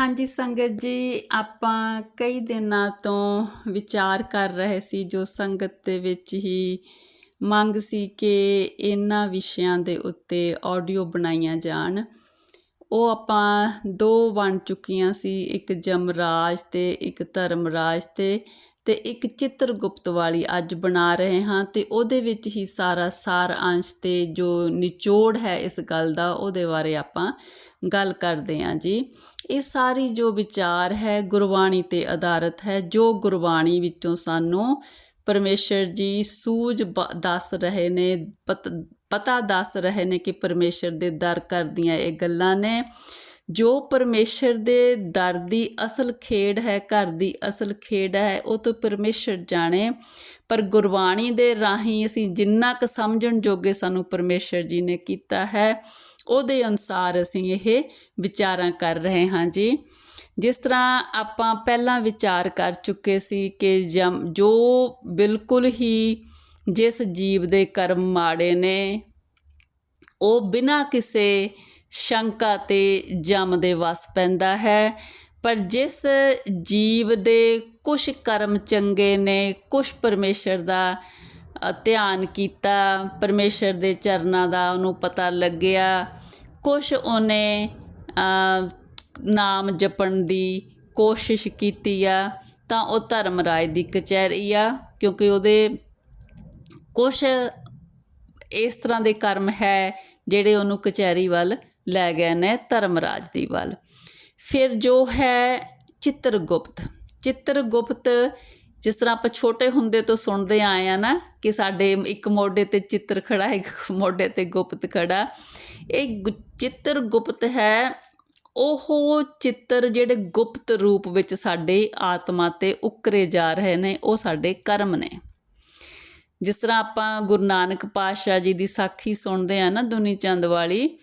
ਹਾਂਜੀ ਸੰਗਤ ਜੀ, ਆਪਾਂ ਕਈ ਦਿਨਾਂ ਤੋਂ ਵਿਚਾਰ ਕਰ ਰਹੇ ਸੀ ਜੋ ਸੰਗਤ ਦੇ ਵਿੱਚ ਹੀ ਮੰਗ ਸੀ ਕਿ ਇਹਨਾਂ ਵਿਸ਼ਿਆਂ ਦੇ ਉੱਤੇ ਆਡੀਓ ਬਣਾਈਆਂ ਜਾਣ। ਉਹ ਆਪਾਂ ਦੋ ਬਣ ਚੁੱਕੀਆਂ ਸੀ, ਇੱਕ ਜਮਰਾਜ ਤੇ ਇੱਕ ਧਰਮਰਾਜ ਤੇ। ਅਤੇ ਇੱਕ ਚਿੱਤਰਗੁਪਤ ਵਾਲੀ ਅੱਜ ਬਣਾ ਰਹੇ ਹਾਂ ਅਤੇ ਉਹਦੇ ਵਿੱਚ ਹੀ ਸਾਰਾ ਸਾਰ ਅੰਸ਼ ਅਤੇ ਜੋ ਨਿਚੋੜ ਹੈ ਇਸ ਗੱਲ ਦਾ, ਉਹਦੇ ਬਾਰੇ ਆਪਾਂ ਗੱਲ ਕਰਦੇ ਹਾਂ ਜੀ। ਇਹ ਸਾਰੀ ਜੋ ਵਿਚਾਰ ਹੈ ਗੁਰਬਾਣੀ ਤੇ ਆਧਾਰਿਤ ਹੈ, ਜੋ ਗੁਰਬਾਣੀ ਵਿੱਚੋਂ ਸਾਨੂੰ ਪਰਮੇਸ਼ਰ ਜੀ ਸੂਝ ਬ- ਦੱਸ ਰਹੇ ਨੇ, ਪਤ- ਪਤਾ ਦੱਸ ਰਹੇ ਨੇ ਕਿ ਪਰਮੇਸ਼ਰ ਦੇ ਦਰ ਕਰਦੀਆਂ ਇਹ ਗੱਲਾਂ ਨੇ। ਜੋ ਪਰਮੇਸ਼ਰ ਦੇ ਦਰ ਦੀ ਅਸਲ ਖੇਡ ਹੈ, ਘਰ ਦੀ ਅਸਲ ਖੇਡ ਹੈ, ਉਹ ਤੋਂ ਪਰਮੇਸ਼ਰ ਜਾਣੇ। ਪਰ ਗੁਰਬਾਣੀ ਦੇ ਰਾਹੀਂ ਅਸੀਂ ਜਿੰਨਾ ਕੁ ਸਮਝਣ ਜੋਗੇ ਸਾਨੂੰ ਪਰਮੇਸ਼ਰ ਜੀ ਨੇ ਕੀਤਾ ਹੈ, ਉਹਦੇ ਅਨੁਸਾਰ ਅਸੀਂ ਇਹ ਵਿਚਾਰਾਂ ਕਰ ਰਹੇ ਹਾਂ ਜੀ। ਜਿਸ ਤਰ੍ਹਾਂ ਆਪਾਂ ਪਹਿਲਾਂ ਵਿਚਾਰ ਕਰ ਚੁੱਕੇ ਸੀ ਕਿ ਜਮ, ਜੋ ਬਿਲਕੁਲ ਹੀ ਜਿਸ ਜੀਵ ਦੇ ਕਰਮ ਮਾੜੇ ਨੇ, ਉਹ ਬਿਨਾਂ ਕਿਸੇ ਸ਼ੰਕਾ ਤੇ ਜਮ ਦੇ ਵਸ ਪੈਂਦਾ ਹੈ। ਪਰ ਜਿਸ ਜੀਵ ਦੇ ਕੁਝ ਕਰਮ ਚੰਗੇ ਨੇ ਕੁਝ ਪਰਮੇਸ਼ਰ ਦਾ ਧਿਆਨ ਕੀਤਾ, ਪਰਮੇਸ਼ਰ ਦੇ ਚਰਨਾਂ ਦਾ ਉਹਨੂੰ ਪਤਾ ਲੱਗਿਆ। ਕੁਝ ਉਹਨੇ ਨਾਮ ਜਪਣ ਦੀ ਕੋਸ਼ਿਸ਼ ਕੀਤੀ ਆ, ਤਾਂ ਉਹ ਧਰਮ ਰਾਜ ਦੀ ਕਚਹਿਰੀ ਆ, ਕਿਉਂਕਿ ਉਹਦੇ ਕੁਝ ਇਸ ਤਰ੍ਹਾਂ ਦੇ ਕਰਮ ਹੈ, ਜਿਹੜੇ ਉਹਨੂੰ ਕਚਹਿਰੀ ਵੱਲ ਲੈ ਗਏ ਨੇ ਧਰਮਰਾਜ ਦੀ ਵੱਲ। ਫਿਰ ਜੋ ਹੈ ਚਿੱਤਰਗੁਪਤ। ਚਿੱਤਰਗੁਪਤ ਜਿਸ ਤਰ੍ਹਾਂ ਆਪਾਂ ਛੋਟੇ ਹੁੰਦੇ ਤੋਂ ਸੁਣਦੇ ਆਏ ਆ ਨਾ ਕਿ ਸਾਡੇ ਇੱਕ ਮੋਢੇ ਤੇ ਚਿੱਤਰ ਖੜਾ, ਇੱਕ ਮੋਢੇ ਤੇ ਗੁਪਤ ਖੜਾ। ਇਹ ਗੁ- ਚਿੱਤਰਗੁਪਤ ਹੈ, ਉਹ ਚਿੱਤਰ ਜਿਹੜੇ ਗੁਪਤ ਰੂਪ ਵਿੱਚ ਸਾਡੇ ਆਤਮਾ ਤੇ ਉਕਰੇ ਜਾ ਰਹੇ ਨੇ, ਉਹ ਸਾਡੇ ਕਰਮ ਨੇ। ਜਿਸ ਤਰ੍ਹਾਂ ਆਪਾਂ ਗੁਰੂ ਨਾਨਕ ਪਾਤਸ਼ਾਹ ਜੀ ਦੀ ਸਾਖੀ ਸੁਣਦੇ ਆ ਨਾ ਦੁਨੀ ਚੰਦ ਵਾਲੀ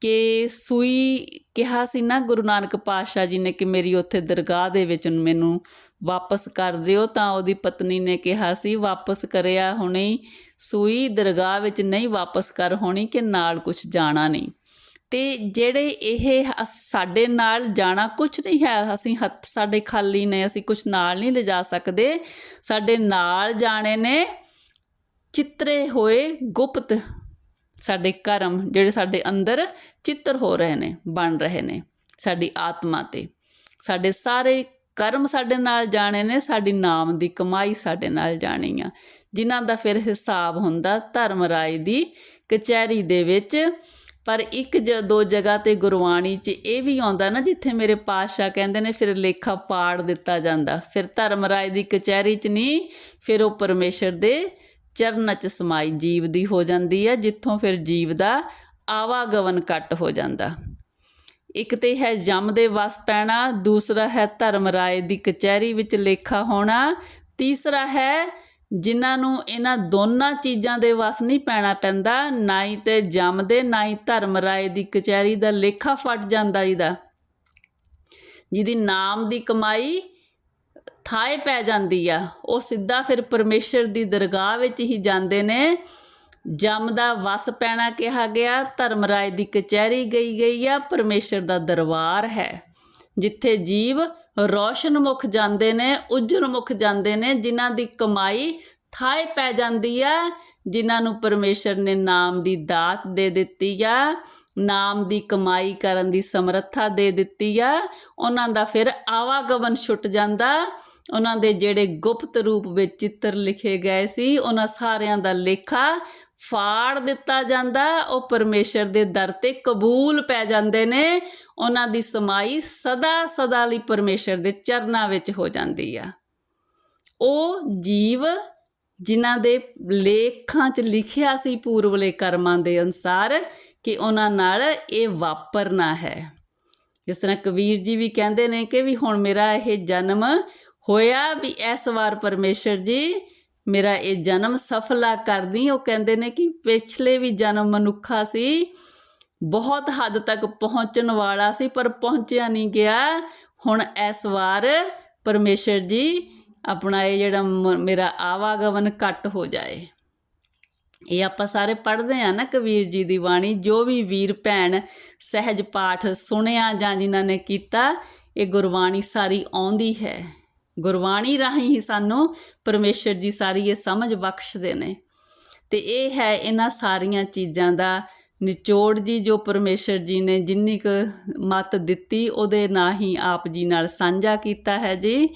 ਕਿ ਸੂਈ ਕਿਹਾ ਸੀ ਨਾ ਗੁਰੂ ਨਾਨਕ ਪਾਤਸ਼ਾਹ ਜੀ ਨੇ ਕਿ ਮੇਰੀ ਉੱਥੇ ਦਰਗਾਹ ਦੇ ਵਿੱਚ ਮੈਨੂੰ ਵਾਪਸ ਕਰ ਦਿਓ, ਤਾਂ ਉਹਦੀ ਪਤਨੀ ਨੇ ਕਿਹਾ ਸੀ, ਵਾਪਸ ਕਰਿਆ ਹੁਣੇ ਸੂਈ ਦਰਗਾਹ ਵਿੱਚ ਨਹੀਂ ਵਾਪਸ ਕਰ ਹੋਣੀ ਕਿ ਨਾਲ ਕੁਝ ਜਾਣਾ ਨਹੀਂ। ਤੇ ਜਿਹੜੇ ਇਹ ਸਾਡੇ ਨਾਲ ਜਾਣਾ ਕੁਝ ਨਹੀਂ ਹੈ, ਅਸੀਂ ਹੱਥ ਸਾਡੇ ਖਾਲੀ ਨੇ, ਅਸੀਂ ਕੁਝ ਨਾਲ ਨਹੀਂ ਲਿਜਾ ਸਕਦੇ। ਸਾਡੇ ਨਾਲ ਜਾਣੇ ਨੇ, ਚਿੱਤਰੇ ਹੋਏ ਗੁਪਤ ਸਾਡੇ ਕਰਮ ਜਿਹੜੇ ਸਾਡੇ ਅੰਦਰ ਚਿੱਤਰ ਹੋ ਰਹੇ ਨੇ, ਬਣ ਰਹੇ ਨੇ ਸਾਡੀ ਆਤਮਾ ਤੇ। ਸਾਡੇ ਸਾਰੇ ਕਰਮ ਸਾਡੇ ਨਾਲ ਜਾਣੇ ਨੇ, ਸਾਡੀ ਨਾਮ ਦੀ ਕਮਾਈ ਸਾਡੇ ਨਾਲ ਜਾਣੀ ਆ। ਜਿਨ੍ਹਾਂ ਦਾ ਫਿਰ ਹਿਸਾਬ ਹੁੰਦਾ ਧਰਮ ਰਾਏ ਦੀ ਕਚਹਿਰੀ ਦੇ ਵਿੱਚ। ਪਰ ਇੱਕ ਜ ਦੋ ਜਗ੍ਹਾ ਤੇ ਗੁਰਬਾਣੀ 'ਚ ਇਹ ਵੀ ਆਉਂਦਾ ਨਾ, ਜਿੱਥੇ ਮੇਰੇ ਪਾਤਸ਼ਾਹ ਕਹਿੰਦੇ ਨੇ, ਫਿਰ ਲੇਖਾ ਪਾੜ ਦਿੱਤਾ ਜਾਂਦਾ। ਫਿਰ ਧਰਮ ਰਾਏ ਦੀ ਕਚਹਿਰੀ 'ਚ ਨਹੀਂ, ਫਿਰ ਉਹ ਪਰਮੇਸ਼ਰ ਦੇ ਚਰਨ 'ਚ ਸਮਾਈ ਜੀਵ ਦੀ ਹੋ ਜਾਂਦੀ ਹੈ, ਜਿੱਥੋਂ ਫਿਰ ਜੀਵ ਦਾ ਆਵਾਗਮਨ ਕੱਟ ਹੋ ਜਾਂਦਾ। ਇੱਕ ਤੇ ਹੈ ਜਮ ਦੇ ਵਸ ਪੈਣਾ, ਦੂਸਰਾ ਹੈ ਧਰਮ ਰਾਏ ਦੀ ਕਚਹਿਰੀ ਵਿੱਚ ਲੇਖਾ ਹੋਣਾ, ਤੀਸਰਾ ਹੈ ਜਿਨ੍ਹਾਂ ਨੂੰ ਇਹਨਾਂ ਦੋਨਾਂ ਚੀਜ਼ਾਂ ਦੇ ਵਸ ਨਹੀਂ ਪੈਣਾ ਪੈਂਦਾ, ਨਾ ਹੀ ਤੇ ਜਮ ਦੇ, ਨਾ ਹੀ ਧਰਮ ਰਾਏ ਦੀ ਕਚਹਿਰੀ ਦਾ ਲੇਖਾ ਫਟ ਜਾਂਦਾ ਇਹਦਾ। ਜਿਹਦੀ ਨਾਮ ਦੀ ਕਮਾਈ ਥਾਏ ਪੈ ਜਾਂਦੀ ਆ। ਉਹ ਸਿੱਧਾ ਫਿਰ ਪਰਮੇਸ਼ਰ ਦੀ ਦਰਗਾਹ ਵਿੱਚ ਹੀ ਜਾਂਦੇ ਨੇ। ਜਮ ਦਾ ਵਸ ਪੈਣਾ ਕਿਹਾ ਗਿਆ ਧਰਮਰਾਜ ਦੀ ਕਚਹਿਰੀ ਗਈ ਗਈ ਆ। ਪਰਮੇਸ਼ਰ ਦਾ ਦਰਬਾਰ ਹੈ, ਜਿੱਥੇ ਜੀਵ ਰੋਸ਼ਨ ਮੁਖ ਜਾਂਦੇ ਨੇ ਉਜਰ ਮੁਖ ਜਾਂਦੇ ਨੇ, ਜਿਨ੍ਹਾਂ ਦੀ ਕਮਾਈ ਥਾਏ ਪੈ ਜਾਂਦੀ ਆ, ਜਿਨ੍ਹਾਂ ਨੂੰ ਪਰਮੇਸ਼ਰ ਨੇ ਨਾਮ ਦੀ ਦਾਤ ਦੇ ਦਿੱਤੀ ਆ। ਨਾਮ ਦੀ ਕਮਾਈ ਕਰਨ ਦੀ ਸਮਰੱਥਾ ਦੇ ਦਿੱਤੀ ਆ। ਉਹਨਾਂ ਦਾ ਫਿਰ ਆਵਾਗਮਨ ਛੁੱਟ ਜਾਂਦਾ। ਉਹਨਾਂ ਦੇ ਜਿਹੜੇ ਗੁਪਤ ਰੂਪ ਵਿੱਚ ਚਿੱਤਰ ਲਿਖੇ ਗਏ ਸੀ, ਉਹਨਾਂ ਸਾਰਿਆਂ ਦਾ ਲੇਖਾ ਫਾੜ ਦਿੱਤਾ ਜਾਂਦਾ, ਉਹ ਪਰਮੇਸ਼ਰ ਦੇ ਦਰ ਤੇ ਕਬੂਲ ਪੈ ਜਾਂਦੇ ਨੇ, ਉਹਨਾਂ ਦੀ ਸਮਾਈ ਸਦਾ ਸਦਾ ਲਈ ਪਰਮੇਸ਼ਰ ਦੇ ਚਰਨਾਂ ਵਿੱਚ ਹੋ ਜਾਂਦੀ ਆ। ਉਹ ਜੀਵ ਜਿਨ੍ਹਾਂ ਦੇ ਲੇਖਾਂ 'ਚ ਲਿਖਿਆ ਸੀ ਪੂਰਵਲੇ ਕਰਮਾਂ ਦੇ ਅਨੁਸਾਰ ਕਿ ਉਹਨਾਂ ਨਾਲ ਇਹ ਵਾਪਰਨਾ ਹੈ। ਜਿਸ ਤਰ੍ਹਾਂ ਕਬੀਰ ਜੀ ਵੀ ਕਹਿੰਦੇ ਨੇ ਕਿ ਵੀ ਹੁਣ ਮੇਰਾ ਇਹ ਜਨਮ ਹੋਇਆ ਵੀ ਇਸ ਵਾਰ ਪਰਮੇਸ਼ਰ ਜੀ ਮੇਰਾ ਇਹ ਜਨਮ ਸਫਲਾ ਕਰਦੀ। ਉਹ ਕਹਿੰਦੇ ਨੇ ਕਿ ਪਿਛਲੇ ਵੀ ਜਨਮ ਮਨੁੱਖਾ ਸੀ, ਬਹੁਤ ਹੱਦ ਤੱਕ ਪਹੁੰਚਣ ਵਾਲਾ ਸੀ, ਪਰ ਪਹੁੰਚਿਆ ਨਹੀਂ ਗਿਆ। ਹੁਣ ਇਸ ਵਾਰ ਪਰਮੇਸ਼ਰ ਜੀ ਆਪਣਾ ਇਹ ਜਿਹੜਾ ਮ- ਮੇਰਾ ਆਵਾਗਮਨ ਘੱਟ ਹੋ ਜਾਏ। ਇਹ ਆਪਾਂ ਸਾਰੇ ਪੜ੍ਹਦੇ ਆ ਨਾ ਕਬੀਰ ਜੀ ਦੀ ਬਾਣੀ, ਜੋ ਵੀ ਵੀਰ, ਭੈਣ, ਸਹਿਜ ਪਾਠ ਸੁਣਿਆ ਜਾਂ ਜਿਨ੍ਹਾਂ ਨੇ ਕੀਤਾ, ਇਹ ਗੁਰਬਾਣੀ ਸਾਰੀ ਆਉਂਦੀ ਹੈ। ਗੁਰਬਾਣੀ ਰਾਹੀਂ ਹੀ ਸਾਨੂੰ ਪਰਮੇਸ਼ਰ ਜੀ ਸਾਰੀ ਇਹ ਸਮਝ ਬਖਸ਼ਦੇ ਨੇ। ਤੇ ਇਹ ਹੈ ਇਹਨਾਂ ਸਾਰੀਆਂ ਚੀਜ਼ਾਂ ਦਾ ਨਿਚੋੜ ਜੀ ਜੋ ਪਰਮੇਸ਼ਰ ਜੀ ਨੇ ਜਿੰਨੀ ਕੁ ਮਤ ਦਿੱਤੀ, ਉਹਦੇ ਨਾਲ ਹੀ ਆਪ ਜੀ ਨਾਲ ਸਾਂਝਾ ਕੀਤਾ ਹੈ ਜੀ।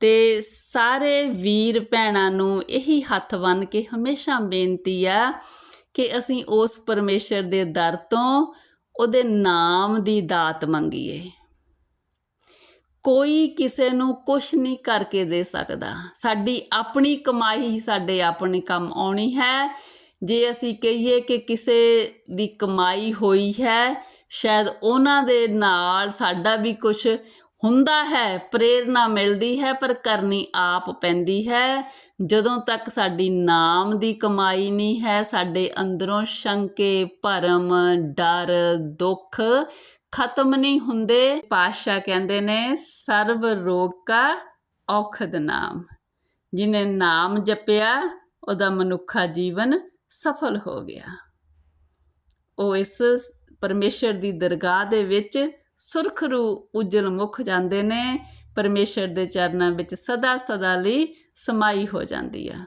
ਤੇ ਸਾਰੇ ਵੀਰ ਭੈਣਾਂ ਨੂੰ ਇਹੀ ਹੱਥ ਬੰਨ ਕੇ ਹਮੇਸ਼ਾ ਬੇਨਤੀ ਆ ਕਿ ਅਸੀਂ ਉਸ ਪਰਮੇਸ਼ਰ ਦੇ ਦਰ ਤੋਂ ਉਹਦੇ ਨਾਮ ਦੀ ਦਾਤ ਮੰਗੀਏ। ਕੋਈ ਕਿਸੇ ਨੂੰ ਕੁਝ ਨਹੀਂ ਕਰਕੇ ਦੇ ਸਕਦਾ। ਸਾਡੀ ਆਪਣੀ ਕਮਾਈ ਹੀ ਸਾਡੇ ਆਪਣੇ ਕੰਮ ਆਉਣੀ ਹੈ। ਜੇ ਅਸੀਂ ਕਹੀਏ ਕਿ ਕਿਸੇ ਦੀ ਕਮਾਈ ਹੋਈ ਹੈ, ਸ਼ਾਇਦ ਉਹਨਾਂ ਦੇ ਨਾਲ ਸਾਡਾ ਵੀ ਕੁਝ ਹੁੰਦਾ ਹੈ, ਪ੍ਰੇਰਣਾ ਮਿਲਦੀ ਹੈ, ਪਰ ਕਰਨੀ ਆਪ ਪੈਂਦੀ ਹੈ। ਜਦੋਂ ਤੱਕ ਸਾਡੀ ਨਾਮ ਦੀ ਕਮਾਈ ਨਹੀਂ ਹੈ, ਸਾਡੇ ਅੰਦਰੋਂ ਸ਼ੰਕੇ, ਭਰਮ, ਡਰ, ਦੁੱਖ ਖਤਮ ਨਹੀਂ ਹੁੰਦੇ। ਪਾਤਸ਼ਾਹ ਕਹਿੰਦੇ ਨੇ, ਸਰਬ ਰੋਗ ਕਾ ਔਖਦ ਨਾਮ। ਜਿਨੇ ਨਾਮ ਜਪਿਆ, ਉਹਦਾ ਮਨੁੱਖਾ ਜੀਵਨ ਸਫਲ ਹੋ ਗਿਆ। ਉਹ ਇਸ ਪਰਮੇਸ਼ਰ ਦੀ ਦਰਗਾਹ ਦੇ ਵਿੱਚ ਸੁਰਖ ਰੂ ਉਜਲ ਮੁਖ ਜਾਂਦੇ ਨੇ। ਪਰਮੇਸ਼ਰ ਦੇ ਚਰਨਾਂ ਵਿੱਚ ਸਦਾ ਸਦਾ ਲਈ ਸਮਾਈ ਹੋ ਜਾਂਦੀ ਆ।